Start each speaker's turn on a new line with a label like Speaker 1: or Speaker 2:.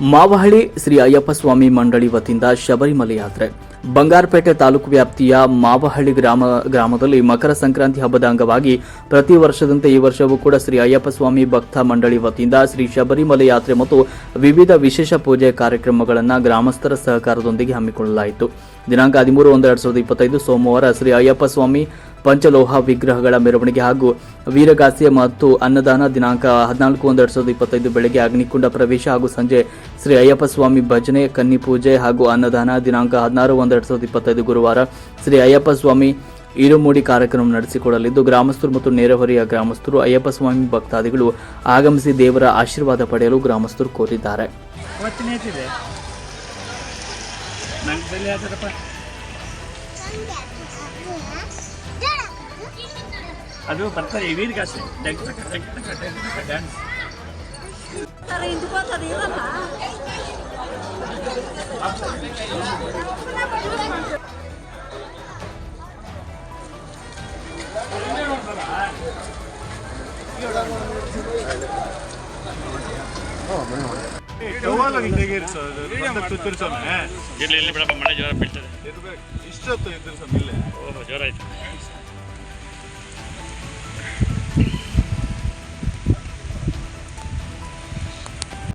Speaker 1: ಮಾವಹಳ್ಳಿ ಶ್ರೀ ಅಯ್ಯಪ್ಪ ಸ್ವಾಮಿ ಮಂಡಳಿ ವತಿಯಿಂದ ಶಬರಿಮಲೆ ಯಾತ್ರೆ. ಬಂಗಾರಪೇಟೆ ತಾಲೂಕು ವ್ಯಾಪ್ತಿಯ ಮಾವಹಳ್ಳಿ ಗ್ರಾಮ, ಗ್ರಾಮದಲ್ಲಿ ಮಕರ ಸಂಕ್ರಾಂತಿ ಹಬ್ಬದ ಅಂಗವಾಗಿ ಪ್ರತಿ ವರ್ಷದಂತೆ ಈ ವರ್ಷವೂ ಕೂಡ ಶ್ರೀ ಅಯ್ಯಪ್ಪ ಸ್ವಾಮಿ ಭಕ್ತ ಮಂಡಳಿ ವತಿಯಿಂದ ಶ್ರೀ ಶಬರಿಮಲೆ ಯಾತ್ರೆ ಮತ್ತು ವಿವಿಧ ವಿಶೇಷ ಪೂಜೆ ಕಾರ್ಯಕ್ರಮಗಳನ್ನು ಗ್ರಾಮಸ್ಥರ ಸಹಕಾರದೊಂದಿಗೆ ಹಮ್ಮಿಕೊಳ್ಳಲಾಯಿತು. ದಿನಾಂಕ ಹದಿಮೂರು ಒಂದು ಎರಡು ಸಾವಿರದ ಇಪ್ಪತ್ತೈದು ಸೋಮವಾರ ಶ್ರೀ ಅಯ್ಯಪ್ಪ ಸ್ವಾಮಿ ಪಂಚಲೋಹ ವಿಗ್ರಹಗಳ ಮೆರವಣಿಗೆ ಹಾಗೂ ವೀರಗಾಸೆ ಮತ್ತು ಅನ್ನದಾನ ದಿನಾಂಕ ಹದಿನಾಲ್ಕು ಒಂದು ಎರಡ್ ಸಾವಿರದ ಇಪ್ಪತ್ತೈದು ಬೆಳಗ್ಗೆ ಅಗ್ನಿಕುಂಡ ಪ್ರವೇಶ ಹಾಗೂ ಸಂಜೆ ಶ್ರೀ ಅಯ್ಯಪ್ಪ ಸ್ವಾಮಿ ಭಜನೆ, ಕನ್ನಿ ಪೂಜೆ ಹಾಗೂ ಅನ್ನದಾನ ದಿನಾಂಕ ಹದಿನಾರು ಒಂದು ಎರಡ್ ಸಾವಿರದ ಇಪ್ಪತ್ತೈದು ಗುರುವಾರ ಶ್ರೀ ಅಯ್ಯಪ್ಪ ಸ್ವಾಮಿ ಇರುಮೂಡಿ ಕಾರ್ಯಕ್ರಮ ನಡೆಸಿಕೊಡಲಿದ್ದು, ಗ್ರಾಮಸ್ಥರು ಮತ್ತು ನೆರೆಹೊರೆಯ ಗ್ರಾಮಸ್ಥರು ಅಯ್ಯಪ್ಪ ಸ್ವಾಮಿ ಭಕ್ತಾದಿಗಳು ಆಗಮಿಸಿ ದೇವರ ಆಶೀರ್ವಾದ ಪಡೆಯಲು ಗ್ರಾಮಸ್ಥರು ಕೋರಿದ್ದಾರೆ.
Speaker 2: ಅದು ಬರ್ತಾರೆ ಈ ವೀರ್ಗಾಸೆ ಡಗ್ ಟಕ ಡಗ್ ಟಕ ಡಗ್ ಟಕ ಡ್ಯಾನ್ಸ್
Speaker 3: ಸರ್ ಇಂದ್ಕೋತದ ಇರಲ್ಲ
Speaker 2: ಇರ್ಲಿ ಇಲ್ಲಿ ಬಿಡಪ್ಪ ಮಳೆ ಜ್ವರ ಬೀಳ್ತದೆ
Speaker 4: ಇಷ್ಟೊತ್ತು ಇದ್ರು ಸರ್ ಇಲ್ಲೇ
Speaker 2: ಓಹೋ ಜ್ವರ ಆಯ್ತು